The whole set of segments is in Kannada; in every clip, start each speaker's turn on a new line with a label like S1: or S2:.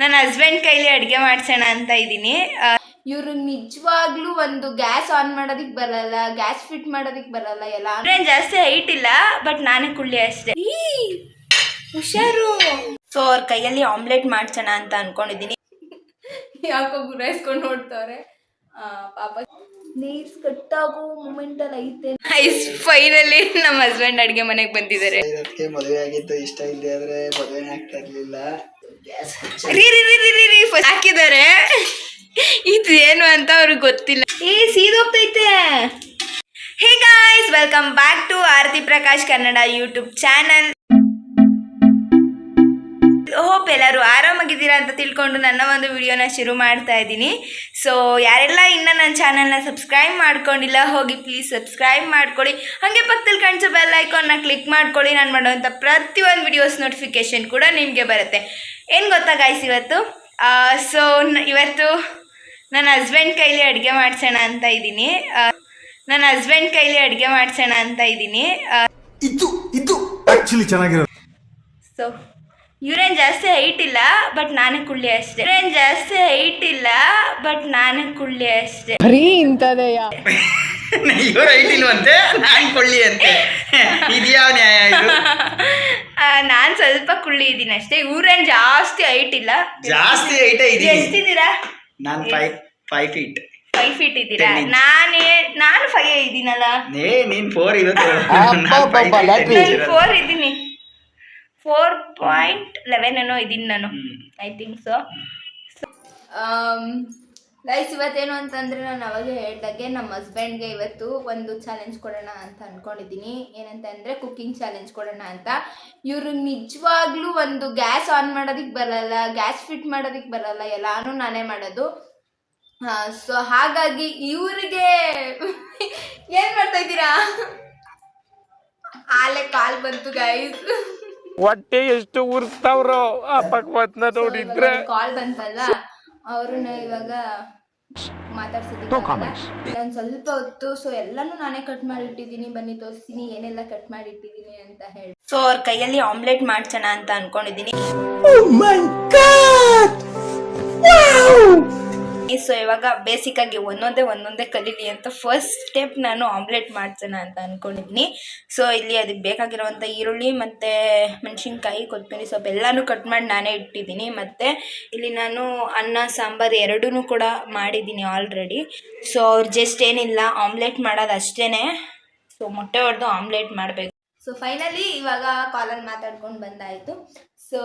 S1: ನನ್ನ ಹಸ್ಬೆಂಡ್ ಕೈಲಿ ಅಡುಗೆ ಮಾಡ್ಸೋಣ ಅಂತ ಇದ್ದೀನಿ.
S2: ಇವರು ನಿಜವಾಗ್ಲೂ ಒಂದು ಗ್ಯಾಸ್ ಆನ್ ಮಾಡೋದಿಕ್ ಬರಲ್ಲ ಗ್ಯಾಸ್ ಫಿಟ್ ಮಾಡೋದಿಕ್ ಬರಲ್ಲ ಎಲ್ಲ.
S1: ಅಂದ್ರೆ ಜಾಸ್ತಿ ಹೈಟ್ ಇಲ್ಲ ಬಟ್ ನಾನೇ ಕುಳ್ಳಿ ಅಷ್ಟೇ. ಹುಷಾರು. ಸೊ ಅವ್ರ ಕೈಯಲ್ಲಿ ಆಮ್ಲೆಟ್ ಮಾಡ್ಸೋಣ ಅಂತ ಅನ್ಕೊಂಡಿದ್ದೀನಿ.
S2: ಯಾಕೋ ಗುರಾಯಿಸ್ಕೊಂಡು ನೋಡ್ತವ್ರೆ. ಪಾಪ. ನೀರ್ಸ್ ಕಟ್ಟಾಗೋ ಮೂಮೆಂಟ್ ಅಲ್ಲಿ ಐತೆ.
S1: ಐಸ್ ಫೈನಲಿ ನಮ್ಮ ಹಸ್ಬೆಂಡ್ ಅಡುಗೆ ಮನೆಗೆ ಬಂದಿದ್ದಾರೆ.
S3: ಮದುವೆ ಆಗಿತ್ತು ಇಷ್ಟ ಇಲ್ಲದೆ ಆದ್ರೆ ಮದುವೆ ಆಗ್ತಾ ಇರ್ಲಿಲ್ಲ.
S1: ರೀ ರೀ ರೀ ರೀ ರೀ ರೀ ಹಾಕಿದ್ದಾರೆ. ಇದು ಏನು ಅಂತ ಅವ್ರಿಗೆ ಗೊತ್ತಿಲ್ಲ. ಏ ಸೀದೋಗ್ತೈತೆ hey guys welcome back to Aarti Prakash Kannada YouTube channel hope ಎಲ್ಲರೂ ಆರಾಮಾಗಿದ್ದೀರಾ ಅಂತ ತಿಳ್ಕೊಂಡು ನನ್ನ ಒಂದು ವಿಡಿಯೋನ ಶುರು ಮಾಡ್ತಾ ಇದ್ದೀನಿ. ಸೊ ಯಾರೆಲ್ಲ ಇನ್ನೂ ನನ್ನ ಚಾನಲ್ನ ಸಬ್ಸ್ಕ್ರೈಬ್ ಮಾಡ್ಕೊಂಡಿಲ್ಲ ಹೋಗಿ ಪ್ಲೀಸ್ ಸಬ್ಸ್ಕ್ರೈಬ್ ಮಾಡ್ಕೊಳ್ಳಿ. ಹಾಗೆ ಪಕ್ಕದಲ್ಲಿ ಕಾಣಿಸೋ ಬೆಲ್ ಐಕಾನ್ನ ಕ್ಲಿಕ್ ಮಾಡ್ಕೊಳ್ಳಿ. ನಾನು ಮಾಡೋವಂಥ ಪ್ರತಿಯೊಂದು ವಿಡಿಯೋಸ್ ನೋಟಿಫಿಕೇಶನ್ ಕೂಡ ನಿಮಗೆ ಬರುತ್ತೆ. ಏನು ಗೊತ್ತಾ ಗಾಯ್ಸ್ ಇವತ್ತು? ಸೊ ಇವತ್ತು ನನ್ನ ಹಸ್ಬೆಂಡ್ ಕೈಲಿ ಅಡುಗೆ ಮಾಡ್ಸೋಣ ಅಂತ ಇದ್ದೀನಿ. ನನ್ನ ಹಸ್ಬೆಂಡ್ ಕೈಲಿ ಅಡುಗೆ ಮಾಡ್ಸೋಣ ಅಂತ ಇದ್ದೀನಿ.
S4: ಇದು ಇದು ಆಕ್ಚುಲಿ ಚೆನ್ನಾಗಿರೋದು.
S1: ಸೊ ಇವ್ರೇನು ಜಾಸ್ತಿ ಹೈಟ್ ಇಲ್ಲ ಬಟ್ ನಾನೇ ಕುಳ್ಳಿ ಅಷ್ಟೇ. ಇವ್ರೇನು ಜಾಸ್ತಿ ಹೈಟ್ ಇಲ್ಲ ಬಟ್ ನಾನೇ ಕುಳ್ಳಿ ಅಷ್ಟೇ.
S3: ಇವ್ರು ಇಲ್ವಂತೆ ನಾನ್ ಕೊಳ್ಳಿ ಅಂತೆ. ಇದ್ಯಾವ ನ್ಯಾಯ ಇದು?
S1: ನಾನು ಸ್ವಲ್ಪ ಕುಳ್ಳಿ ಇದ್ದೀನಿ ಅಷ್ಟೇ. ಇವ್ರೇನು ಜಾಸ್ತಿ ಹೈಟ್ ಇಲ್ಲ.
S3: ಜಾಸ್ತಿ ಐಟ ಇದೀನಿ
S1: ಎಷ್ಟಿದ್ದೀರಾ
S3: ನಾನ್ five five feet
S1: five feet ಇದ್ದೀರಾ?
S3: Ten inch.
S1: ನಾನೇ ನಾನು ಫೈವ್ ಇದ್ದೀನಲ್ಲ.
S3: ಏ ನೀನ್ ಫೋರ್ ಇವತ್ತು
S1: ನಾನು ಫೋರ್ ಇದ್ದೀನಿ. ಫೋರ್ ಪಾಯಿಂಟ್ ಲೆವೆನ್ ಏನೋ ಇದ್ದೀನಿ ನಾನು. ಐ ಥಿಂಕ್ ಸೊ
S2: ಗೈಸ್ ಇವತ್ತೇನು ಅಂತಂದ್ರೆ ನಾನು ಅವಾಗ ಹೇಳ್ದಾಗೆ ನಮ್ಮ ಹಸ್ಬೆಂಡ್ಗೆ ಇವತ್ತು ಒಂದು ಚಾಲೆಂಜ್ ಕೊಡೋಣ ಅಂತ ಅನ್ಕೊಂಡಿದ್ದೀನಿ. ಏನಂತಂದ್ರೆ ಕುಕ್ಕಿಂಗ್ ಚಾಲೆಂಜ್ ಕೊಡೋಣ ಅಂತ. ಇವರು ನಿಜವಾಗ್ಲೂ ಒಂದು ಗ್ಯಾಸ್ ಆನ್ ಮಾಡೋದಕ್ಕೆ ಬರಲ್ಲ ಗ್ಯಾಸ್ ಫಿಟ್ ಮಾಡೋದಕ್ಕೆ ಬರಲ್ಲ ಎಲ್ಲಾನು ನಾನೇ ಮಾಡೋದು. ಸೊ ಹಾಗಾಗಿ ಇವರಿಗೆ ಏನ್ ಮಾಡ್ತಾ ಇದ್ದೀರಾ? ಆಲೆ ಕಾಲ್ ಬಂತು ಗೈಸ್
S5: ಹೊಟ್ಟೆ ಎಷ್ಟು ಉರ್ಸ್ತಾವ್ರು ಆ ನೋಡಿದ್ರೆ.
S2: ಕಾಲ್ ಬಂತಲ್ಲ ಅವ್ರನ್ನ ಇವಾಗ ಮಾತಾಡ್ಸಿದ್ದೀನಿ ನಾನು ಸ್ವಲ್ಪ ಹೊತ್ತು ಸೊ ಎಲ್ಲಾನು ನಾನೇ ಕಟ್ ಮಾಡಿಟ್ಟಿದ್ದೀನಿ ಬನ್ನಿ ತೋರಿಸ್ತೀನಿ ಏನೆಲ್ಲ ಕಟ್ ಮಾಡಿಟ್ಟಿದ್ದೀನಿ ಅಂತ ಹೇಳಿ.
S1: ಸೊ ಅವ್ರ ಕೈಯಲ್ಲಿ ಆಮ್ಲೆಟ್ ಮಾಡ್ಸೋಣ ಅಂತ ಅನ್ಕೊಂಡಿದ್ದೀನಿ. ಸೊ ಇವಾಗ ಬೇಸಿಕ್ ಆಗಿ ಒಂದೊಂದೇ ಒಂದೊಂದೇ ಕಲೀಲಿ ಅಂತ ಫಸ್ಟ್ ಸ್ಟೆಪ್ ನಾನು ಆಮ್ಲೆಟ್ ಮಾಡ್ತೇನೆ ಅಂತ ಅನ್ಕೊಂಡಿದ್ದೀನಿ ಸೊ ಇಲ್ಲಿ ಅದಕ್ಕೆ ಬೇಕಾಗಿರುವಂಥ ಈರುಳ್ಳಿ ಮತ್ತು ಮೆಣಸಿನ್ಕಾಯಿ, ಕೊತ್ತಂಬರಿ ಸೊಪ್ಪು ಎಲ್ಲನೂ ಕಟ್ ಮಾಡಿ ನಾನೇ ಇಟ್ಟಿದ್ದೀನಿ ಮತ್ತು ಇಲ್ಲಿ ನಾನು ಅನ್ನ, ಸಾಂಬಾರು ಎರಡೂ ಕೂಡ ಮಾಡಿದ್ದೀನಿ ಆಲ್ರೆಡಿ ಸೊ ಅವ್ರು ಜಸ್ಟ್ ಏನಿಲ್ಲ ಆಮ್ಲೆಟ್ ಮಾಡೋದು ಅಷ್ಟೇ ಸೊ ಮೊಟ್ಟೆ ಹೊಡೆದು ಆಮ್ಲೆಟ್ ಮಾಡಬೇಕು.
S2: ಸೊ ಫೈನಲಿ ಇವಾಗ ಕಾಲಲ್ಲಿ ಮಾತಾಡ್ಕೊಂಡು ಬಂದಾಯಿತು. ಸೊ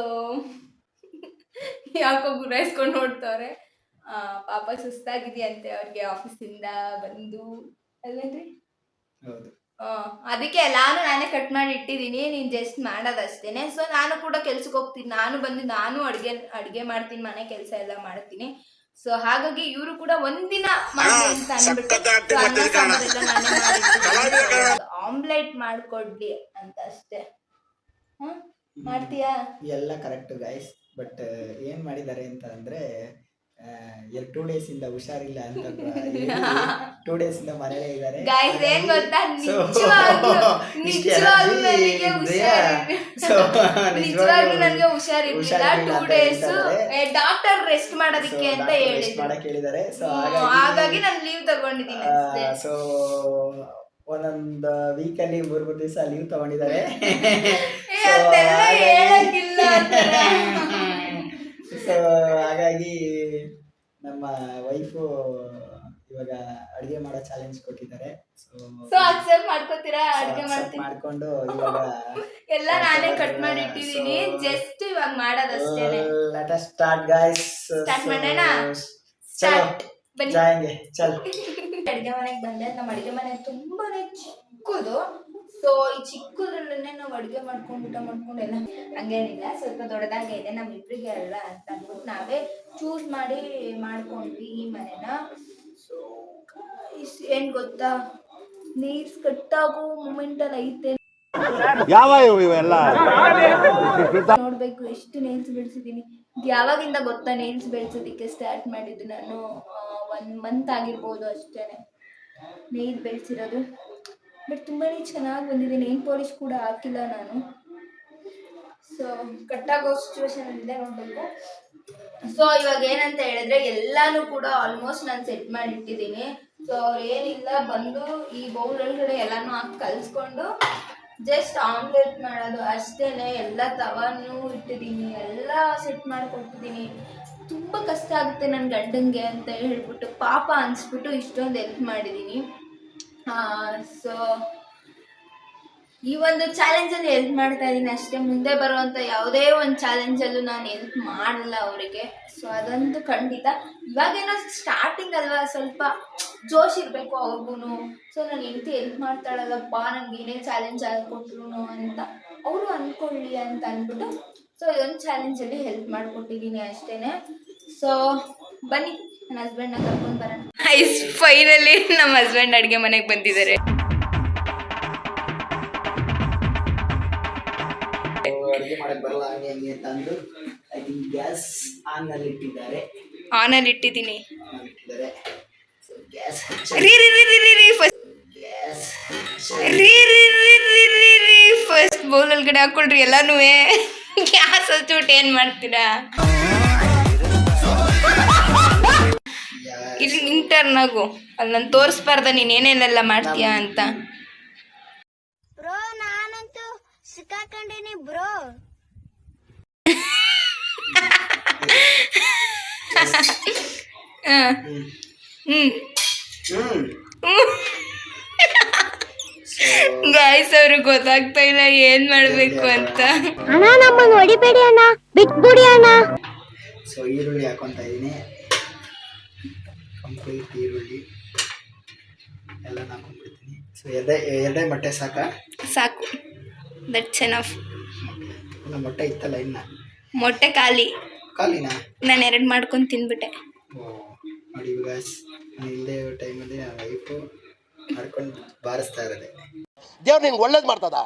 S2: ಯಾಕೋ ಗುರಾಯಿಸ್ಕೊಂಡು ನೋಡ್ತವ್ರೆ. ಪಾಪ ಸುಸ್ತಾಗಿದೆಯಂತೆ ಅವ್ರಿಗೆ ಆಫೀಸಿಂದ ಬಂದು. ಅಲ್ವೇನ್ರಿ?
S3: ಹೌದು.
S2: ಆ, ಅದಕ್ಕೆ ನಾನು ನಾನೇ ಕಟ್ ಮಾಡಿ ಇಟ್ಟಿದ್ದೀನಿ ನೀನ್ ಜಸ್ಟ್ ಮಾಡೋದಷ್ಟೇನೆ. ಸೊ ನಾನು ಕೂಡ ಕೆಲ್ಸಕ್ಕೆ ಹೋಗ್ತೀನಿ. ನಾನು ಬಂದು ನಾನು ಅಡ್ಗೆ ಅಡ್ಗೆ ಮಾಡ್ತೀನಿ ಮನೆ ಕೆಲಸ ಎಲ್ಲ ಮಾಡ್ತೀನಿ. ಸೊ ಹಾಗಾಗಿ ಇವರು ಕೂಡ ಒಂದಿನ ಆಮ್ಲೆಟ್ ಮಾಡ್ಕೊಡ್ಲಿ ಅಂತ ಅಷ್ಟೇ. ಹ? ಮಾಡ್ತೀಯಾ?
S3: ಎಲ್ಲ ಕರೆಕ್ಟ್ ಗೈಸ್ ಬಟ್ ಏನ್ ಮಾಡಿದ್ದಾರೆ ಅಂತ ಅಂದ್ರೆ ಎರಡು ಟೂ ಡೇಸ್ ಇಂದ ಹುಷಾರಿಲ್ಲ ಅಂತ ಟೂ ಡೇಸ್ ಇಂದ ಮನೇಲೇ ಇದ್ದಾರೆ
S2: ಗಾಯ್ಸ್ ಏನ್ ಗೊತ್ತಾ? ನಿಜವಾಗ್ಲೂ
S3: ಇಷ್ಟು
S2: ನಿಜವಾಗ್ಲೂ ನನಗೆ
S3: ಇದೆಯಾ? So,
S2: ಹುಷಾರಿರ್ಲಿಲ್ಲ ನಿಜವಾಗ್ಲೂ ನನಗೆ ಹುಷಾರಿರ್ಲಿಲ್ಲ
S3: ಹುಷಾರಿರ್ಲಿಲ್ಲ
S2: ಟೂ ಡೇಸ್
S3: ಹೇಳ್ತಾರೆ.
S2: ಡಾಕ್ಟರ್ ರೆಸ್ಟ್ ಮಾಡೋದಕ್ಕೆ ಅಂತ ಹೇಳಿದ್ರು
S3: ಮಾಡಕ್ ಹೇಳಿದ್ದಾರೆ ಸೊ
S2: ಹಾಗಾಗಿ ನಾನು ಲೀವ್ ತಗೊಂಡಿದ್ದೀನಿ
S3: ಸೊ ಒಂದೊಂದು ವೀಕಲ್ಲಿ ಮೂರು ಮೂರ್ ದಿವಸ ಲೀವ್ ತಗೊಂಡಿದ್ದಾರೆ
S2: ಹೇಳಕ್ಕಿಲ್ಲ.
S3: ಸೊ ಹಾಗಾಗಿ ನಮ್ಮ ವೈಫು ಇವಾಗ ಅಡಿಗೆ ಮಾಡೋ ಚಾಲೆಂಜ್ ಕೊಟ್ಟಿದ್ದಾರೆ. ಸೊ
S2: ಅಕ್ಸೆಪ್ಟ್ ಮಾಡ್ಕೋತೀರಾ? ಅಡ್ಗೆ ಮಾಡ್ತೀನಿ
S3: ಮಾಡ್ಕೊಂಡು ಇವಾಗ
S2: ಎಲ್ಲ ನಾನೇ ಕಟ್ ಮಾಡಿ ಇಟ್ಟಿದ್ದೀನಿ ಜಸ್ಟ್ ಇವಾಗ ಮಾಡೋದಷ್ಟೇನೆ.
S3: Let us start guys
S2: start ಮಾಡೋಣ? ಸ್ಟಾರ್ಟ್. ಬನ್ನಿ.
S3: ಜಾಯಂಗೆ. ಚಲ್.
S2: ಅಡುಗೆ ಮನೆಗೆ ಬಂದೆ. ನಮ್ಮ ಅಡುಗೆ ಮನೆ ತುಂಬಾನೇ ಚಿಕ್ಕದು. ಸೊ ಈ ಚಿಕ್ಕದ್ರಲ್ಲೇ ನಾವು ಅಡುಗೆ ಮಾಡ್ಕೊಂಡು ಊಟ ಮಾಡ್ಕೊಂಡು ಎಲ್ಲ ಹಂಗೇನಿಲ್ಲ ಸ್ವಲ್ಪ ದೊಡ್ಡದಾಗೆ ಇದೆ ನಮ್ಮಿಬ್ರಿಗೆ ಅಲ್ಲ ಅಂತ ಅಂದ್ಬಿಟ್ಟು ನಾವೇ ಚೂಸ್ ಮಾಡಿ ಮಾಡ್ಕೊಂಡ್ವಿ ಈ ಮನೆನ. ಸೊ ಏನ್ ಗೊತ್ತಾ? ನೀರ್ಸ್ ಕಟ್ಟಾಗೋ ಮೂಮೆಂಟ್ ಅಲ್ಲಿ ಐತೆ.
S4: ಯಾವ ಇವೆಲ್ಲ?
S2: ನೋಡ್ಬೇಕು ಎಷ್ಟು ನೇಲ್ಸ್ ಬೆಳೆಸಿದ್ದೀನಿ ಯಾವಾಗಿಂದ ಗೊತ್ತಾ ನೇಲ್ಸ್ ಬೆಳೆಸೋದಕ್ಕೆ ಸ್ಟಾರ್ಟ್ ಮಾಡಿದ್ದು ನಾನು? ಒನ್ ಮಂತ್ ಆಗಿರ್ಬೋದು ಅಷ್ಟೇನೆ. ನೇಲ್ ಬೆಳೆಸಿರೋದು. ಬಟ್ ತುಂಬಾ ಚೆನ್ನಾಗಿ ಬಂದಿದೆ. ನೇಲ್ ಪಾಲಿಶ್ ಕೂಡ ಹಾಕಿಲ್ಲ ನಾನು. ಸೊ ಕಟ್ಟಾಗೋ ಸಿಚುವೇಶನ್ ಇದೆ ನೋಡಬೇಕು.
S6: ಸೊ ಇವಾಗ ಏನಂತ ಹೇಳಿದ್ರೆ ಎಲ್ಲಾನು ಕೂಡ ಆಲ್ಮೋಸ್ಟ್ ನಾನು ಸೆಟ್ ಮಾಡಿಟ್ಟಿದ್ದೀನಿ. ಸೊ ಅವ್ರು ಏನಿಲ್ಲ ಬಂದು ಈ ಬೌಲ್ ಒಳಗಡೆ ಎಲ್ಲಾನು ಹಾಕಿ ಕಲ್ಸ್ಕೊಂಡು ಜಸ್ಟ್ ಆಮ್ಲೆಟ್ ಮಾಡೋದು ಅಷ್ಟೇನೆ. ಎಲ್ಲ ತವಾನು ಇಟ್ಟಿದ್ದೀನಿ. ಎಲ್ಲ ಸೆಟ್ ಮಾಡಿಕೊಟ್ಟಿದ್ದೀನಿ. ತುಂಬ ಕಷ್ಟ ಆಗುತ್ತೆ ನನ್ನ ಗಂಡಂಗೆ ಅಂತ ಹೇಳ್ಬಿಟ್ಟು ಪಾಪ ಅನ್ಸ್ಬಿಟ್ಟು ಇಷ್ಟೊಂದು ಹೆಲ್ಪ್ ಮಾಡಿದ್ದೀನಿ. ಸೊ ಈ ಒಂದು ಚಾಲೆಂಜಲ್ಲಿ ಹೆಲ್ಪ್ ಮಾಡ್ತಾ ಇದ್ದೀನಿ. ಅಷ್ಟೇ ಮುಂದೆ ಬರುವಂತ ಯಾವುದೇ ಒಂದು ಚಾಲೆಂಜ್ ಅಲ್ಲೂ ನಾನು ಹೆಲ್ಪ್ ಮಾಡಲ್ಲ ಅವರಿಗೆ. ಸೊ ಅದಂತೂ ಖಂಡಿತ. ಇವಾಗೇನೋ ಸ್ಟಾರ್ಟಿಂಗ್ ಅಲ್ವಾ, ಸ್ವಲ್ಪ ಜೋಶ್ ಇರಬೇಕು ಅವ್ರಿಗೂ ಸೊ ನಾನು ಹೆಂಡತಿ ಹೆಲ್ಪ್ ಮಾಡ್ತಾಳಲ್ಲಪ್ಪ, ನನಗೆ ಏನೇ ಚಾಲೆಂಜ್ ಆಗಿಕೊಟ್ರು ಅಂತ ಅವರು ಅಂದ್ಕೊಳ್ಳಿ ಅಂತ ಅಂದ್ಬಿಟ್ಟು ಸೊ ಇದೊಂದು ಚಾಲೆಂಜಲ್ಲಿ ಹೆಲ್ಪ್ ಮಾಡಿಕೊಟ್ಟಿದ್ದೀನಿ ಅಷ್ಟೇ ಸೊ ಬನ್ನಿ. ನನ್ನ ಹಸ್ಬೆಂಡ್ನ ಕರ್ಕೊಂಡು ಬರೋಣ
S2: ಐಸ್ ಫೈನಲಿ ನಮ್ಮ ಹಸ್ಬೆಂಡ್ ಅಡುಗೆ ಮನೆಗೆ ಬಂದಿದ್ದಾರೆ
S3: ಅಡುಗೆ ಮಾಡಕ್ ಬರಲ್ಲ ಹಂಗೆ ಹಂಗೆ ಅಂತ ಅಂದು ಐ ಥಿಂಕ್ ಗ್ಯಾಸ್ ಆನ್ ಅಲ್ಲಿ ಇಟ್ಟಿದ್ದಾರೆ
S2: ಆನಲ್ಲಿ ಇಟ್ಟಿದ್ದೀನಿ
S3: on ಇಟ್ಟಿದ್ದಾರೆ ಸೊ ಗ್ಯಾಸ್
S2: ರೀ ರೀ ರೀ ರೀ ರೀ ರೀ ಫಸ್ಟ್
S3: ಗ್ಯಾಸ್
S2: ರೀ ರೀ ರೀ ರೀ ರೀ ರೀ ಫಸ್ಟ್ ಬೌಲ್ ಒಳಗಡೆ ಹಾಕೊಳ್ರಿ ಎಲ್ಲಾನು ಗ್ಯಾಸ್ ಹಚ್ಬಿಟ್ಟು ಏನು ಮಾಡ್ತೀರಾ ಇಲ್ಲಿ ನಿಂಗೆ. ಟರ್ನ್ ಆಗು ಅಲ್ಲಿ ನಾನು ತೋರಿಸ್ಬಾರ್ದ ನೀನ್ ಏನೇನೆಲ್ಲ ಮಾಡ್ತೀಯಾ ಅಂತ.
S7: ಬ್ರೋ ನಾನಂತೂ ಸಿಕ್ಕಾಕೊಂಡಿನಿ ಬ್ರೋ.
S3: ಹ್ಮ್.
S2: ಗಾಯ್ಸ್ ಅವ್ರಿಗೆ ಗೊತ್ತಾಗ್ತಾ ಇಲ್ಲ ಏನ್ ಮಾಡಬೇಕು ಅಂತ.
S7: ಅಣ್ಣ ನಮ್ಮನ್ನ ಹೊಡಿಬೇಡಿ ಅಣ್ಣ ಬಿಟ್ಬಿಡಿ ಅಣ್ಣ.
S3: ಸೊ ಈರುಳ್ಳಿ ಹಾಕೊಂತ ಇದ್ದೀನಿ ಕಂಪ್ಲೀಟ್ ಈರುಳ್ಳಿ ಎಲ್ಲ ಹಾಕೊಂಡ್ಬಿಡ್ತೀನಿ. ಸೊ ಎರಡೇ ಎರಡೇ ಮೊಟ್ಟೆ ಸಾಕ?
S2: ಸಾಕು. ದಟ್ಸ್ ಎನಫ್
S3: ಇನ್ನು ಮೊಟ್ಟೆ ಇತ್ತಲ್ಲ ಇನ್ನ?
S2: ಮೊಟ್ಟೆ ಖಾಲಿ.
S3: ಕಾಲಿನ
S2: ನಾನು ಎರಡು ಮಾಡ್ಕೊಂಡು ತಿಂದ್ಬಿಟ್ಟೆ
S3: ಓ ನೋಡಿ ಇವಾಗ ನಾನು ಇಲ್ಲದೆ ಟೈಮಲ್ಲಿ ಆ ವೈಫು ಮಾಡ್ಕೊಂಡು ಬಾರಿಸ್ತಾ ಇರೋದೆ
S1: ದೇವ್ರು ನಿಂಗೆ ಒಳ್ಳೇದು ಮಾಡ್ತದ?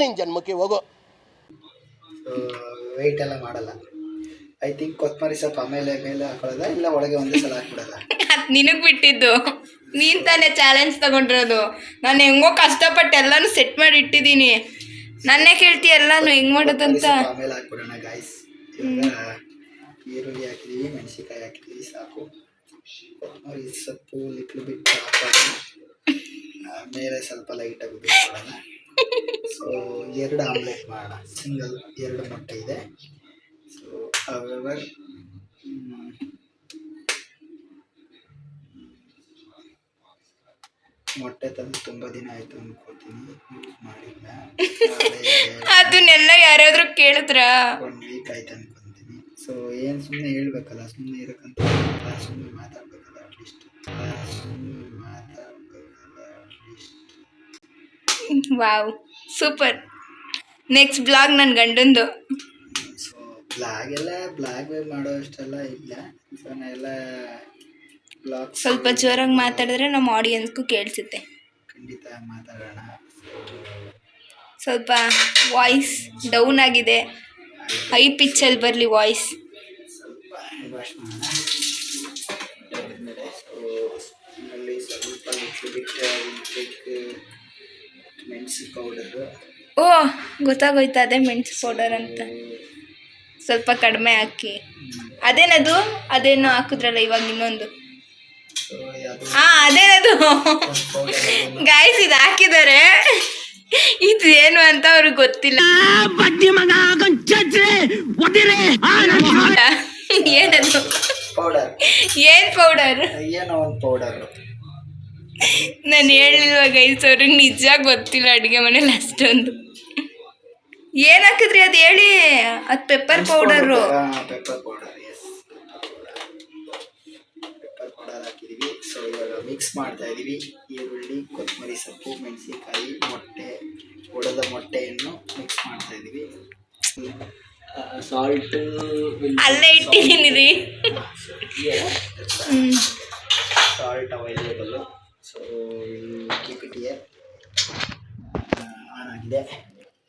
S1: ನಿನ್ ಜನ್ಮಕ್ಕೆ ಹೋಗೋ.
S3: ವೆಯ್ಟ್ ಎಲ್ಲ ಮಾಡಲ್ಲ. ಐ ಥಿಂಕ್ ಕೊತ್ತಂಬರಿ ಸೊಪ್ಪು ಆಮೇಲೆ ಮೇಲೆ ಹಾಕೊಳ್ಳೋದ? ಇಲ್ಲ ಒಳಗೆ ಒಂದೇ ಸಲ ಹಾಕ್ಬಿಡೋದ?
S2: ಅದು ನಿನಗೆ ಬಿಟ್ಟಿದ್ದು. ನೀನ್ ತಾನೇ ಚಾಲೆಂಜ್ ತಗೊಂಡಿರೋದು. ನಾನು ಹೆಂಗೋ ಕಷ್ಟಪಟ್ಟು ಎಲ್ಲಾನು ಸೆಟ್ ಮಾಡಿ ಇಟ್ಟಿದ್ದೀನಿ. ನನ್ನೇ ಕೇಳ್ತಿ ಎಲ್ಲಾನು ಹೆಂಗ್ ಮಾಡೋದಂತ
S3: ಸೊಪ್ಪು ಆಮೇಲೆ ಹಾಕ್ಬಿಡೋಣ ಗಾಯ್ಸ್ ಈರುಳ್ಳಿ ಹಾಕಿದೀವಿ ಮೆಣಸಿನ್ಕಾಯಿ ಹಾಕಿದೀವಿ ಸಾಕು. ಕೊತ್ತಂಬರಿ ಸೊಪ್ಪು ಲಿಟ್ಲು ಬಿಟ್ಟು ಹಾಕೋಣ ಮೇಲೆ ಸ್ವಲ್ಪ ಲೈಟಾಗಿ ಬಿಟ್ಟು ಸೊ ಎರಡು ಆಮ್ಲೆಟ್ ಮಾಡೋಣ. ಸಿಂಗಲ್ ಎರಡು ಮೊಟ್ಟೆ ಇದೆ. ಸೊ ಅವೆವರ್ ಮೊಟ್ಟೆ ತಂದು ತುಂಬಾ ದಿನ ಆಯ್ತು ಅನ್ಕೋತೀನಿ. ಮಾಡಿಲ್ಲ.
S2: ಅದನ್ನೆಲ್ಲ ಯಾರಾದ್ರೂ ಕೇಳಿದ್ರಾ?
S3: ಒನ್ ವೀಕ್ ಆಯ್ತು ಅನ್ಕೊಂತೀನಿ. ಸೊ ಏನು ಸುಮ್ಮನೆ ಹೇಳ್ಬೇಕಲ್ಲ ಸುಮ್ಮನೆ ಇರಕ್ಕಂತ ಸುಮ್ಮನೆ ಮಾತಾಡ್ಬೇಕಲ್ಲ ಅಟ್ಲೀಸ್ಟ್ ಸುಮ್ಮನೆ ಮಾತಾಡ್ಬೇಕಲ್ಲ at least
S2: wow super next blog ನನ್ನ ಗಂಡಂದು.
S3: ಸೊ ಬ್ಲಾಗ್ ಮಾಡೋ ಅಷ್ಟೆಲ್ಲ ಇಲ್ಲ. ಸೊ ಎಲ್ಲ ಬ್ಲಾಗ್
S2: ಸ್ವಲ್ಪ ಜೋರಾಗಿ ಮಾತಾಡಿದ್ರೆ ನಮ್ಮ ಆಡಿಯನ್ಸ್ಗೂ ಕೇಳಿಸುತ್ತೆ.
S3: ಖಂಡಿತ ಮಾತಾಡೋಣ.
S2: ಸ್ವಲ್ಪ ವಾಯ್ಸ್ ಡೌನ್ ಆಗಿದೆ. ಹೈ ಪಿಚ್ಚಲ್ಲಿ ಬರಲಿ ವಾಯ್ಸ್
S3: ಸ್ವಲ್ಪ ವಾಶ್ ಮಾಡೋಣ. ಸೊ ಸ್ಪೂನಲ್ಲಿ ಸ್ವಲ್ಪ ಲಿಟ್ಲು ಬಿಟ್ಟು ಮೆಣಸು ಪೌಡರು
S2: ಓ ಗೊತ್ತಾಗೋಯ್ತು ಅದೇ ಮೆಣಸು ಪೌಡರ್ ಅಂತ. ಸ್ವಲ್ಪ ಕಡಿಮೆ ಹಾಕಿ. ಅದೇನದು? ಅದೇನೋ ಹಾಕಿದ್ರಲ್ಲ ಇವಾಗ ಇನ್ನೊಂದು ಹಾ ಅದೇನದು? ಗಾಯಸ್ ಇದು ಹಾಕಿದ್ದಾರೆ. ಇದು ಏನು ಅಂತ ಅವ್ರಿಗೆ ಗೊತ್ತಿಲ್ಲ. ಏನದು? ಏನ್ ಪೌಡರ್
S3: ಪೌಡರ್
S2: ನಾನು ಹೇಳಿಲ್ವ ಗೈಸ್ ಅವ್ರಿಗೆ ನಿಜ ಗೊತ್ತಿಲ್ಲ ಅಡುಗೆ ಮನೇಲಿ ಅಷ್ಟೊಂದು. ಏನ್ ಹಾಕಿದ್ರಿ ಅದು ಹೇಳಿ? ಅದು pepper powder
S3: pepper powder yes pepper powder ಹಾಕಿದೀವಿ. ಸೊ ಇವಾಗ ಮಿಕ್ಸ್ ಮಾಡ್ತಾ ಇದೀವಿ. ಈರುಳ್ಳಿ ಕೊತ್ತಂಬರಿ ಸೊಪ್ಪು ಮೆಣಸಿನಕಾಯಿ ಮೊಟ್ಟೆ ಒಡೆದ ಮೊಟ್ಟೆಯನ್ನು ಮಿಕ್ಸ್ ಮಾಡ್ತಾ ಇದೀವಿ. ಸಾಲ್ಟ್
S2: ಅಲ್ಲೇ ಇಟ್ಟಿದ್ದೀನಿ ರೀ
S3: salt available so keep it on ಆಗಿದೆ.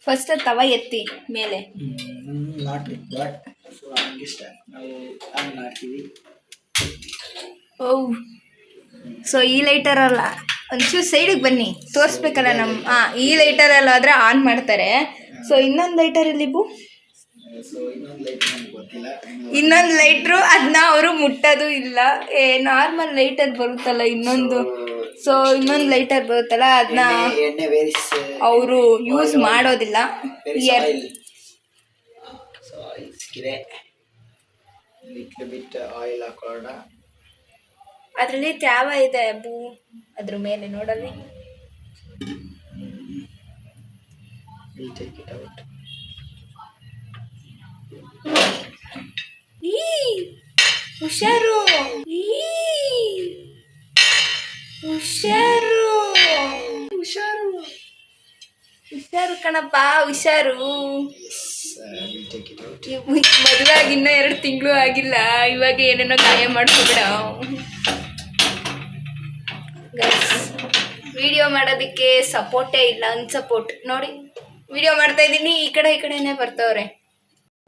S2: ಫಸ್ಟ್ ತವ ಎತ್ತಿ ಮೇಲೆ.
S3: ನಾಟ್. ಸೊ ನಾವು ಮಾಡ್ತೀವಿ
S2: ಓ ಸೊ ಈ ಲೈಟರ್ ಅಲ್ಲ. ಒಂಚೂರು ಸೈಡಿಗೆ ಬನ್ನಿ. ತೋರಿಸ್ಬೇಕಲ್ಲ ನಮ್ಮ ಹಾಂ ಈ ಅಲ್ಲ ಆದ್ರೆ ಆನ್ ಮಾಡ್ತಾರೆ. ಸೊ ಇನ್ನೊಂದು ಲೈಟರ್ ಇಲ್ಲಿ ಬು.
S3: ಇನ್ನೊಂದು
S2: ಲೈಟ್ರು ಅದನ್ನ ಅವರು ಮುಟ್ಟೋದು ಇಲ್ಲ. ಏ ನಾರ್ಮಲ್ ಲೈಟರ್ ಬರುತ್ತಲ್ಲ ಇನ್ನೊಂದು. ಸೊ ಇನ್ನೊಂದು ಲೈಟರ್ ಬರುತ್ತಲ್ಲ ಅದನ್ನ ಅವರು ಯೂಸ್ ಮಾಡೋದಿಲ್ಲ. ಅದರಲ್ಲಿ ತ್ಯಾವ ಇದೆ ಬೂ ಅದ್ರ ಮೇಲೆ ನೋಡಲ್ಲಿ. ಹುಷಾರು. ಈ. ಹುಷಾರು. ಹುಷಾರು. ಹುಷಾರು ಕಣಪ್ಪ ಹುಷಾರು. ಮದುವೆ ಆಗಿ ಇನ್ನೂ ಎರಡು ತಿಂಗಳು ಆಗಿಲ್ಲ. ಇವಾಗ ಏನೇನೋ ಗಾಯ ಮಾಡ್ಕೊಬೇಡ ವಿಡಿಯೋ ಮಾಡೋದಕ್ಕೆ ಸಪೋರ್ಟೇ ಇಲ್ಲ ಅನ್ಸಪೋರ್ಟ್ ನೋಡಿ ವಿಡಿಯೋ ಮಾಡ್ತಾ ಇದ್ದೀನಿ ಈ ಕಡೆ ಈ ಕಡೆನೇ ಬರ್ತಾವ್ರೆ.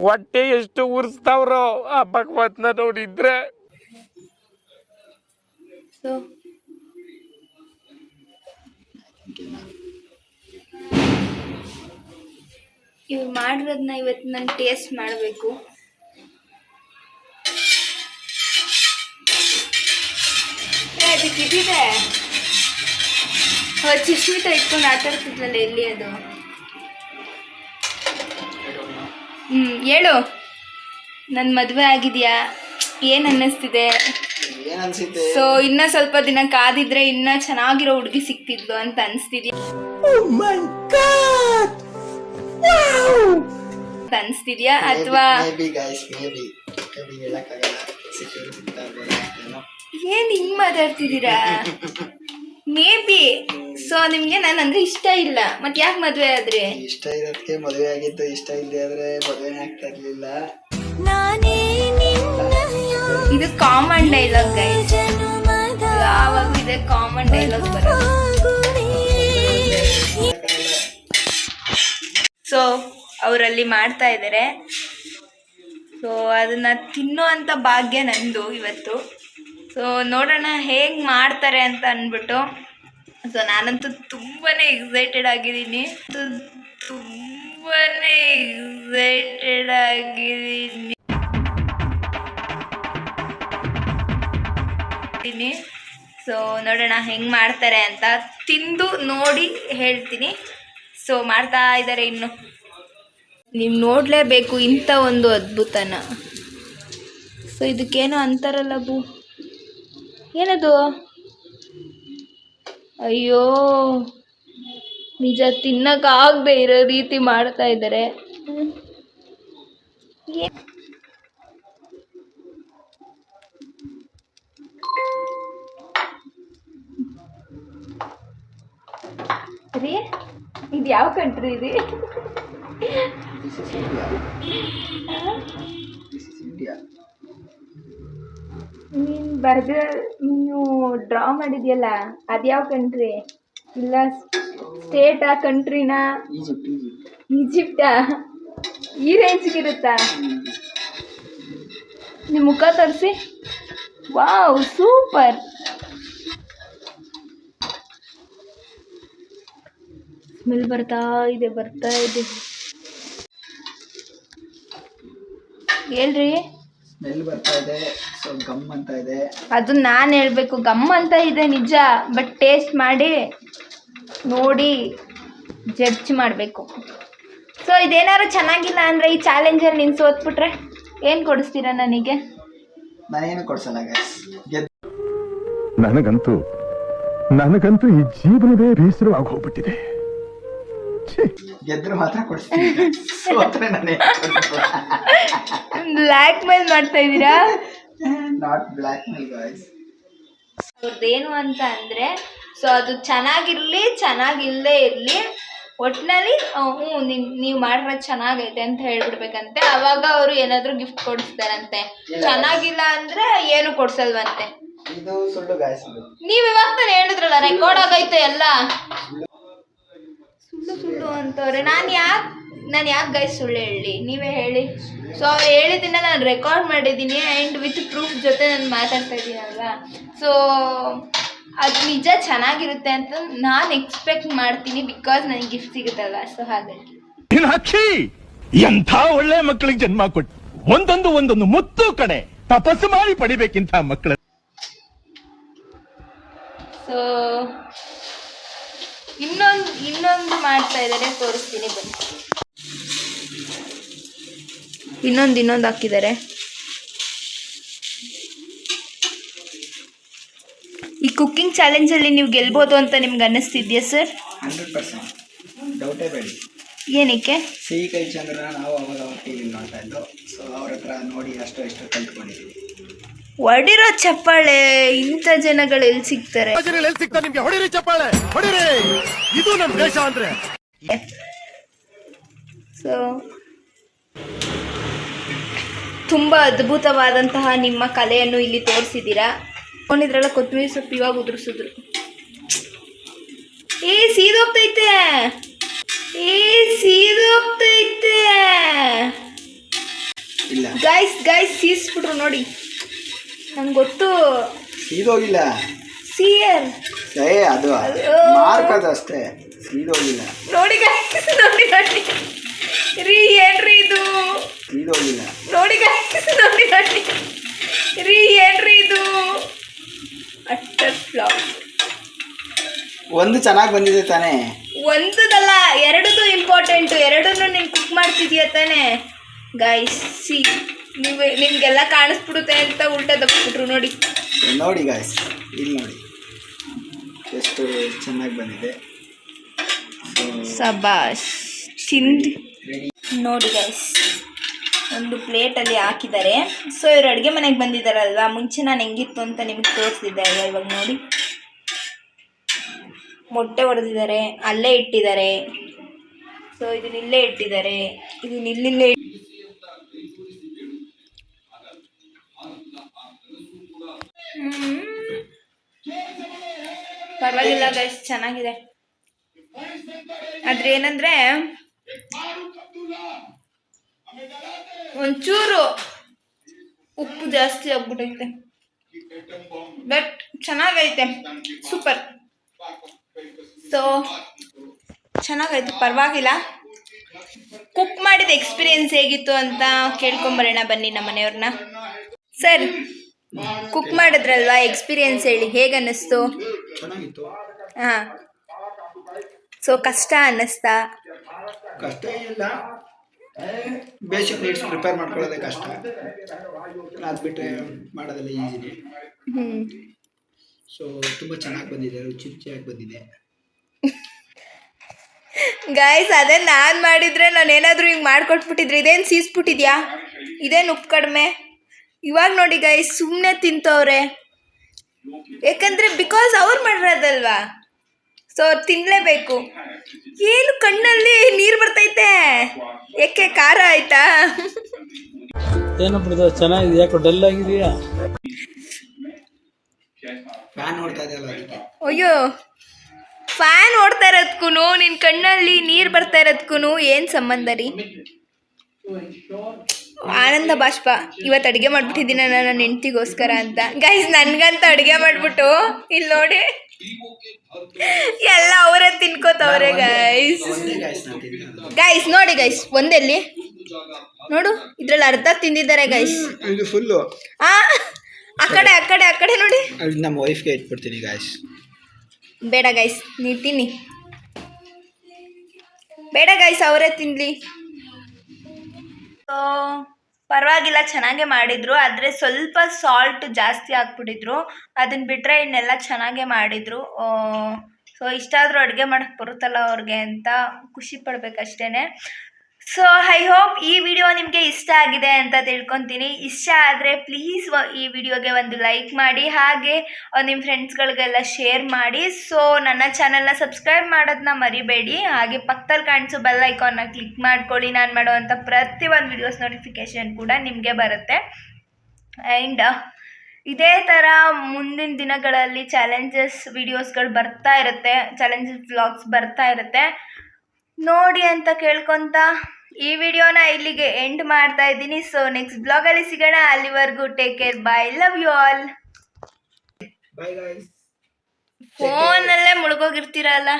S5: ಹೊಟ್ಟೆ ಎಷ್ಟು ಉರ್ಸ್ತಾವ್ರೋ ಆ ಭಗವತ್ನ ನೋಡಿದ್ರೆ.
S2: ಸೊ ಮಾಡಿರೋದನ್ನ ಇವತ್ತು ನಾನು ಟೇಸ್ಟ್ ಮಾಡಬೇಕು. ಅದಕ್ಕೆ ಇದಿದೆ. ಸುಶ್ಮಿತಾ ಇಟ್ಕೊಂಡು ಆಟ ಆಡ್ತಿದ್ಲಲ್ಲ ಎಲ್ಲಿ ಅದು? ಹ್ಞೂ ಹೇಳು. ನನ್ನ ಮದುವೆ ಆಗಿದೆಯಾ? ಏನು ಅನ್ನಿಸ್ತಿದೆ? ಸೊ ಇನ್ನ ಸ್ವಲ್ಪ ದಿನ ಕಾದಿದ್ರೆ ಇನ್ನ ಚೆನ್ನಾಗಿರೋ ಹುಡುಗಿ ಸಿಕ್ತಿದ್ಲು ಅಂತ ಅನ್ಸ್ತಿದ್ಯಾ? ಅಂತ ಅನ್ಸ್ತಿದ್ಯಾ? ಅಥವಾ
S3: ಏನೋ.
S2: ಏನ್ ಹಿಂಗ್ ಮಾತಾಡ್ತಿದ್ದೀರಾ? ಮೇ ಬಿ ಸೊ ನಿಮ್ಗೆ ನಾನು ಅಂದ್ರೆ ಇಷ್ಟ ಇಲ್ಲ. ಮತ್ ಯಾಕೆ ಮದ್ವೆ ಆದ್ರೆ?
S3: ಇಷ್ಟ ಇರೋದಕ್ಕೆ ಮದುವೆ ಆಗಿದ್ದು ಇಷ್ಟ ಇಲ್ಲದೆ ಆದ್ರೆ ಮದುವೆ ಆಗ್ತಾ ಇರ್ಲಿಲ್ಲ.
S2: ಇದು ಕಾಮನ್ ಡೈಲಾಗ್ ಗೈಸ್ ಯಾವಾಗ ಇದೆ ಕಾಮನ್ ಡೈಲಾಗ್ ಬರೋದು. ಸೊ ಅವರಲ್ಲಿ ಮಾಡ್ತಾ ಇದ್ದಾರೆ ಸೊ ಅದನ್ನ ತಿನ್ನುವಂಥ ಭಾಗ್ಯ ನಂದು ಇವತ್ತು. ಸೊ ನೋಡೋಣ ಹೇಗೆ ಮಾಡ್ತಾರೆ ಅಂತ ಅಂದ್ಬಿಟ್ಟು. ಸೊ ನಾನಂತೂ ತುಂಬಾನೇ ಎಕ್ಸೈಟೆಡ್ ಆಗಿದ್ದೀನಿ. ತುಂಬಾನೇ ಎಕ್ಸೈಟೆಡ್ ಆಗಿದ್ದೀನಿ. ಸೊ ನೋಡೋಣ ಹೆಂಗೆ ಮಾಡ್ತಾರೆ ಅಂತ. ತಿಂದು ನೋಡಿ ಹೇಳ್ತೀನಿ. ಸೊ ಮಾಡ್ತಾ ಇದ್ದಾರೆ ಇನ್ನು. ನೀವು ನೋಡಲೇಬೇಕು ಇಂಥ ಒಂದು ಅದ್ಭುತನ. ಸೊ ಇದಕ್ಕೇನೋ ಅಂತಾರಲ್ಲ ಬು ಏನದು? ಅಯ್ಯೋ, ನಿಜ ತಿನ್ನಕ್ಕಾಗದೆ ಇರೋ ರೀತಿ ಮಾಡ್ತಾ ಇದ್ದಾರೆ ರೀ? ಇದು ಯಾವ ಕಂಟ್ರಿ ರೀ? ನೀನ್ ಬರ್ದ ನೀನು ಡ್ರಾ ಮಾಡಿದ್ಯಲ್ಲ ಅದು ಯಾವ ಕಂಟ್ರಿ ಇಲ್ಲ ಸ್ಟೇಟಾ ಕಂಟ್ರಿನಾ
S3: ಈಜಿಪ್ಟ್
S2: ಈ ರೇಂಜ್ಗಿರುತ್ತಾ ನಿಮ್ಮ ಮುಖ ತೋರಿಸಿ. ವಾವ್ ಸೂಪರ್ ಸ್ಮೆಲ್ ಬರ್ತಾ ಇದೆ ಬರ್ತಾ ಇದೆ. ಹೇಳ್ರಿ.
S3: ಸ್ಮೆಲ್ ಬರ್ತಾ ಇದೆ ಸೊ ಗಮ್ ಅಂತ ಇದೆ.
S2: ಅದು ನಾನು ಹೇಳಬೇಕು ಗಮ್ ಅಂತ ಇದೆ ನಿಜ ಬಟ್ ಟೇಸ್ಟ್ ಮಾಡಿ ನೋಡಿ ಜಡ್ಜ್ ಮಾಡಬೇಕು. ಸೊ ಇದೇನಾದ್ರು ಚೆನ್ನಾಗಿಲ್ಲ ಅಂದರೆ ಈ ಚಾಲೆಂಜಲ್ಲಿ ನಿನ್ ಸೋತ್ಬಿಟ್ರೆ ಏನು ಕೊಡಿಸ್ತೀರಾ ನನಗೆ?
S3: ನಾನೇನು ಕೊಡ್ಸಲ್ಲ
S4: ನನಗಂತೂ ನನಗಂತೂ ಈ ಜೀವನವೇ ಬೇಸರವಾಗಿ ಹೋಗ್ಬಿಟ್ಟಿದೆ.
S3: ಗೆದ್ರು ಮಾತ್ರ ಕೊಡ್ತೀನಿ ಸೋತ್ರೆ ನಾನೇ
S2: ಬ್ಲ್ಯಾಕ್ ಮೇಲ್ ಮಾಡ್ತಾ ಇದ್ದೀರಾ?
S3: ನಾಟ್ ಬ್ಲ್ಯಾಕ್ ಮೇಲ್ ಗಾಯ್ಸ್
S2: ಅವ್ರದ್ದೇನು ಅಂತ ಅಂದ್ರೆ ಸೊ ಅದು ಚೆನ್ನಾಗಿರ್ಲಿ ಚೆನ್ನಾಗಿಲ್ಲದೆ ಇರ್ಲಿ ಒಟ್ಟಿನಲ್ಲಿ ಹ್ಞೂ ನಿನ್ ನೀವು ಮಾಡಿರೋದು ಚೆನ್ನಾಗೈತೆ ಅಂತ ಹೇಳ್ಬಿಡ್ಬೇಕಂತೆ. ಅವಾಗ ಅವರು ಏನಾದರೂ ಗಿಫ್ಟ್ ಕೊಡಿಸ್ತಾರಂತೆ. ಚೆನ್ನಾಗಿಲ್ಲ ಅಂದ್ರೆ ಏನು ಕೊಡ್ಸಲ್ವಂತೆ?
S3: ಇದು ಸುಳ್ಳು ಗಾಯ್ಸ್
S2: ನೀವು ಇವಾಗ ತಾನೇ ಹೇಳಿದ್ರಲ್ಲ ರೆಕಾರ್ಡ್ ಆಗೈತೆ ಎಲ್ಲ. ಸುಳ್ಳು ಸುಳ್ಳು ಅಂತವ್ರೆ. ನಾನು ಯಾಕೆ ನಾನು ಯಾಕೆ ಗೈ ಸುಳ್ಳು ಹೇಳಿ? ನೀವೇ ಹೇಳಿ. ಸೊ ಅವ್ರು ಹೇಳಿದ್ದನ್ನ ನಾನು ರೆಕಾರ್ಡ್ ಮಾಡಿದ್ದೀನಿ ಆ್ಯಂಡ್ ವಿತ್ ಪ್ರೂಫ್ ಜೊತೆ ನಾನು ಮಾತಾಡ್ತಾ ಇದ್ದೀನಲ್ವಾ ಸೊ ಅದು ನಿಜ ಚೆನ್ನಾಗಿರುತ್ತೆ ಅಂತ ನಾನು ಎಕ್ಸ್ಪೆಕ್ಟ್ ಮಾಡ್ತೀನಿ ಬಿಕಾಸ್ ನನಗೆ ಗಿಫ್ಟ್ ಸಿಗುತ್ತಲ್ವ? ಸೊ ಹಾಗಾಗಿ.
S4: ಎಂಥ ಒಳ್ಳೆ ಮಕ್ಕಳಿಗೆ ಜನ್ಮ ಕೊಟ್ಟು ಒಂದೊಂದು ಒಂದೊಂದು ಮುತ್ತು ಕಡೆ ತಪಸ್ಸು ಮಾಡಿ ಪಡಿಬೇಕಿಂತ ಮಕ್ಕಳು
S6: ಸೊ ಇನ್ನೊಂದು ಇನ್ನೊಂದು ಮಾಡ್ತಾ ಇದ್ದಾರೆ ತೋರಿಸ್ತೀನಿ ಬನ್ನಿ.
S2: ಇನ್ನೊಂದು ಇನ್ನೊಂದು ಹಾಕಿದ್ದಾರೆ. ಈ ಕುಕ್ಕಿಂಗ್ ಚಾಲೆಂಜಲ್ಲಿ ನೀವು ಗೆಲ್ಬೋದು ಅಂತ ನಿಮ್ಗೆ ಅನ್ನಿಸ್ತಿದ್ಯಾ ಸರ್
S3: ಹಂಡ್ರೆಡ್ ಪರ್ಸೆಂಟ್. ಡೌಟೇ ಬೇಡಿ.
S2: ಏನಕ್ಕೆ?
S3: ಸಿಹಿ ಕೈ ಚಂದ್ರ ನಾವು ಅವಾಗ ನೋಡ್ತಾ ಇದ್ದೋ ಸೊ ಅವ್ರ ಹತ್ರ ನೋಡಿ ಅಷ್ಟು ಇಷ್ಟು ಕಲ್ತ್ಕೊಂಡಿದ್ದೀವಿ
S2: ಹೊಡಿರೋ ಚಪ್ಪಾಳೆ ಇಂಥ ಜನಗಳು ಎಲ್ಲಿ ಸಿಗ್ತಾರೆ?
S4: ಸಿಗ್ತಾ ನಿಮ್ಗೆ? ಹೊಡಿರಿ ಚಪ್ಪಾಳೆ ಹೊಡಿರಿ. ಇದು ನಮ್ ದೇಶ ಅಂದ್ರೆ.
S2: ಸೊ ತುಂಬ ಅದ್ಭುತವಾದಂತಹ ನಿಮ್ಮ ಕಲೆಯನ್ನು ಇಲ್ಲಿ ತೋರಿಸಿದ್ದೀರಾ? ನೋಡಿದ್ರಲ್ಲ ಕೊತ್ತಂಬರಿ ಸೊಪ್ಪು ಇವಾಗ ಉದುರಿಸಿದ್ರು. ಏ ಸೀದೋಗ್ತೈತೆ. ಏ ಸೀದೋಗ್ತೈತೆ.
S3: ಇಲ್ಲ.
S2: ಗೈಸ್ ಗೈಸ್ ಸೀಸ್ಬಿಟ್ರು ನೋಡಿ. ನಂಗೆ ಗೊತ್ತು
S3: ಸೀದೋಗಿಲ್ಲ.
S2: ಸಿಯರ್.
S3: ಏ ಅದು ಮಾರ್ಕ್ ಅದು ಅಷ್ಟೇ. ಸೀದೋಗಿಲ್ಲ.
S2: ನೋಡಿ ಗೈಸ್ ನೋಡಿ ನೋಡಿ. ರೀ ಏನ್ರಿ ಇದು?
S3: ಸೀದೋಗಿಲ್ಲ.
S2: ನೋಡಿ ಗೈಸ್ ನೋಡಿ ನೋಡಿ. ರೀ ಏನ್ರಿ ಇದು? ಅಟ್ಟರ್ ಫ್ಲಾಪ್
S3: ಒಂದು ಚೆನ್ನಾಗಿ ಬಂದಿದೆ ತಾನೇ.
S2: ಒಂದದಲ್ಲ ಎರಡದು ಇಂಪಾರ್ಟೆಂಟು ಎರಡನ್ನೂ ನೀನು ಕುಕ್ ಮಾಡ್ತಿದ್ಯಾ ತಾನೇ? ಗೈಸ್ ಸಿ ನಿಮ್ಗೆಲ್ಲ ಕಾಣಿಸ್ಬಿಡುತ್ತೆ ಅಂತ ಉಲ್ಟಾ ತಪ್ಪಿಬಿಟ್ರು ನೋಡಿ.
S3: ನೋಡಿ ಗಾಯ್ಸ್ ಇಲ್ಲಿ ನೋಡಿ. ಎಷ್ಟು ಚೆನ್ನಾಗಿ ಬಂದಿದೆ.
S2: ಸಬಾಷ್ ತಿಂದು ನೋಡಿ ಗಾಯ್ಸ್ ಒಂದು ಪ್ಲೇಟಲ್ಲಿ ಹಾಕಿದ್ದಾರೆ. ಸೊ ಇವ್ರು ಅಡುಗೆ ಮನೆಗೆ ಬಂದಿದ್ದಾರಲ್ವ? ಮುಂಚೆ ನಾನು ಹೆಂಗಿತ್ತು ಅಂತ ನಿಮಗೆ ತೋರಿಸ್ತಿದ್ದೆ ಅಲ್ವಾ ಇವಾಗ ನೋಡಿ. ಮೊಟ್ಟೆ ಹೊಡೆದಿದ್ದಾರೆ ಅಲ್ಲೇ ಇಟ್ಟಿದ್ದಾರೆ. ಸೊ ಇದನ್ನ ಇಲ್ಲೇ ಇಟ್ಟಿದ್ದಾರೆ. ಇದನ್ನ ಇಲ್ಲಿಲ್ಲೇ ಗೈಸ್ ಚೆನ್ನಾಗಿದೆ. ಆದ್ರೆ ಏನಂದ್ರೆ, ಒಂಚೂರು ಉಪ್ಪು ಜಾಸ್ತಿ ಆಗ್ಬಿಟ್ಟೈತೆ ಬಟ್ ಚೆನ್ನಾಗೈತೆ. ಸೂಪರ್ ಸೊ ಚೆನ್ನಾಗೈತೆ, ಪರವಾಗಿಲ್ಲ. ಕುಕ್ ಮಾಡಿದ ಎಕ್ಸ್ಪೀರಿಯನ್ಸ್ ಹೇಗಿತ್ತು ಅಂತ ಕೇಳ್ಕೊಂಬರೋಣ ಬನ್ನಿ ನಮ್ಮ ಮನೆಯವ್ರನ್ನ. ಸರ್ ಕುಕ್ ಮಾಡಿದ್ರಲ್ವಾ? ಎಕ್ಸ್ಪೀರಿಯನ್ಸ್ ಹೇಳಿ,
S3: ಹೇಗನ್ನಿಸ್ತು?
S2: ಹಾಂ. ಸೊ ಕಷ್ಟ ಅನ್ನಿಸ್ತಾ?
S3: ಕಷ್ಟ ಏನಿಲ್ಲ. ಬೇಸಿಕ್ ನೀಡ್ಸ್ ಪ್ರಿಪೇರ್ ಮಾಡ್ಕೊಳ್ಳೋದೇ ಕಷ್ಟ. ಅದು ಬಿಟ್ಟರೆ ಮಾಡೋದೆಲ್ಲ ಈಸಿನೇ
S2: ಹ್ಞೂ
S3: ಸೊ ತುಂಬ ಚೆನ್ನಾಗಿ ಬಂದಿದೆ ರುಚಿ ರುಚಿಯಾಗಿ ಬಂದಿದೆ.
S2: ಗಾಯ್ಸ್ ಅದೇ ನಾನು ಮಾಡಿದ್ರೆ ನಾನು ಏನಾದರೂ ಹಿಂಗೆ ಮಾಡಿಕೊಟ್ಬಿಟ್ಟಿದ್ರೆ ಇದೇನು ಸೀಸ್ಬಿಟ್ಟಿದ್ಯಾ? ಇದೇನು ಉಪ್ಪು ಕಡಿಮೆ? ಇವಾಗ ನೋಡಿ ಗಾಯ್ಸ್ ಸುಮ್ಮನೆ ತಿಂತವ್ರೆ. ಯಾಕಂದರೆ ಬಿಕಾಸ್ ಅವ್ರು ಮಾಡಿರೋದಲ್ವಾ? ಸೊ ಅವ್ರು ತಿನ್ನಲೇಬೇಕು ಏನು ಕಣ್ಣಲ್ಲಿ ನೀರು ಬರ್ತೈತೆ? ಯಾಕೆ ಖಾರ ಆಯ್ತಾ?
S8: ಏನಪ್ಪ ಚೆನ್ನಾಗಿದೆ ಯಾಕೋ ಡಲ್ ಆಗಿದೆಯಾ?
S2: ಅಯ್ಯೋ ಫ್ಯಾನ್ ಓಡ್ತಾ ಇರೋದ್ಕೂ ನಿನ್ನ ಕಣ್ಣಲ್ಲಿ ನೀರು ಬರ್ತಾ ಇರೋದ್ಕೂ ಏನು ಸಂಬಂಧ ರೀ? ಆನಂದ ಬಾಷ್ಪ ಇವತ್ತು ಅಡುಗೆ ಮಾಡ್ಬಿಟ್ಟಿದ್ದೀನ ನಾನು ನನ್ನ ಹೆಂಡತಿಗೋಸ್ಕರ ಅಂತ. ಗೈಸ್ ನನಗಂತ ಅಡುಗೆ ಮಾಡ್ಬಿಟ್ಟು ಇಲ್ಲಿ ನೋಡಿ. ಎಲ್ಲ ಅವರೇ ತಿನ್ಕೋತವ್ರೆ ಗೈಸ್ ಗೈಸ್ ನೋಡಿ ಗೈಸ್ ಒಂದೆಲ್ಲಿ. ನೋಡು ಇದ್ರಲ್ಲಿ ಅರ್ಧ ತಿಂದಿದ್ದಾರೆ ಗೈಸ್
S3: ಇದು ಫುಲ್ಲು
S2: ಆ ಆ ಕಡೆ ಆ ಕಡೆ ಆ ಕಡೆ ನೋಡಿ.
S3: ನಮ್ಮ ವೈಫ್ಗೆ ಇಟ್ಬಿಡ್ತೀನಿ ಗಾಯ್ಸ್
S2: ಬೇಡ ಗೈಸ್ ನೀ ತಿನ್ನಿ. ಬೇಡ ಗೈಸ್ ಅವರೇ ತಿನ್ಲಿ. ಸೊ ಪರವಾಗಿಲ್ಲ, ಚೆನ್ನಾಗೇ ಮಾಡಿದ್ರು. ಆದರೆ ಸ್ವಲ್ಪ ಸಾಲ್ಟ್ ಜಾಸ್ತಿ ಹಾಕ್ಬಿಟ್ಟಿದ್ರು. ಅದನ್ನ ಬಿಟ್ಟರೆ ಇನ್ನೆಲ್ಲ ಚೆನ್ನಾಗೇ ಮಾಡಿದರು. ಸೊ ಇಷ್ಟಾದರೂ ಅಡುಗೆ ಮಾಡೋಕ್ಕೆ ಬರುತ್ತಲ್ಲ ಅವ್ರಿಗೆ ಅಂತ ಖುಷಿ ಪಡ್ಬೇಕಷ್ಟೇ ಸೊ ಐ ಹೋಪ್ ಈ ವಿಡಿಯೋ ನಿಮಗೆ ಇಷ್ಟ ಆಗಿದೆ ಅಂತ ತಿಳ್ಕೊತೀನಿ. ಇಷ್ಟ ಆದರೆ ಪ್ಲೀಸ್ ಈ ವಿಡಿಯೋಗೆ ಒಂದು ಲೈಕ್ ಮಾಡಿ, ಹಾಗೆ ನಿಮ್ಮ ಫ್ರೆಂಡ್ಸ್ಗಳಿಗೆಲ್ಲ ಶೇರ್ ಮಾಡಿ. ಸೊ ನನ್ನ ಚಾನಲ್ನ ಸಬ್ಸ್ಕ್ರೈಬ್ ಮಾಡೋದನ್ನ ಮರಿಬೇಡಿ. ಹಾಗೆ ಪಕ್ಕದಲ್ಲಿ ಕಾಣಿಸೋ ಬೆಲ್ ಐಕಾನ್ನ ಕ್ಲಿಕ್ ಮಾಡ್ಕೊಳ್ಳಿ. ನಾನು ಮಾಡುವಂಥ ಒಂದು ವಿಡಿಯೋಸ್ ನೋಟಿಫಿಕೇಷನ್ ಕೂಡ ನಿಮಗೆ ಬರುತ್ತೆ. ಆ್ಯಂಡ್ ಇದೇ ಥರ ಮುಂದಿನ ದಿನಗಳಲ್ಲಿ ಚಾಲೆಂಜಸ್ ವಿಡಿಯೋಸ್ಗಳು ಬರ್ತಾ ಇರುತ್ತೆ. ಚಾಲೆಂಜಸ್ ವ್ಲಾಗ್ಸ್ ಬರ್ತಾ ಇರುತ್ತೆ. ನೋಡಿ ಅಂತ ಕೇಳ್ಕೊಂತ ಈ ವಿಡಿಯೋನ ಇಲ್ಲಿಗೆ ಎಂಡ್ ಮಾಡ್ತಾ ಇದ್ದೀನಿ. ಸೊ ನೆಕ್ಸ್ಟ್ ಬ್ಲಾಗಲ್ಲಿ ಸಿಗೋಣ. ಅಲ್ಲಿವರೆಗೂ take care bye love you all
S3: phone guys
S2: ಫೋನಲ್ಲೇ ಮುಳುಗೋಗಿರ್ತೀರಲ್ಲ.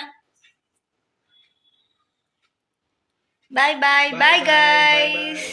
S2: ಬಾಯ್ ಬಾಯ್ ಬಾಯ್ ಗೈಸ್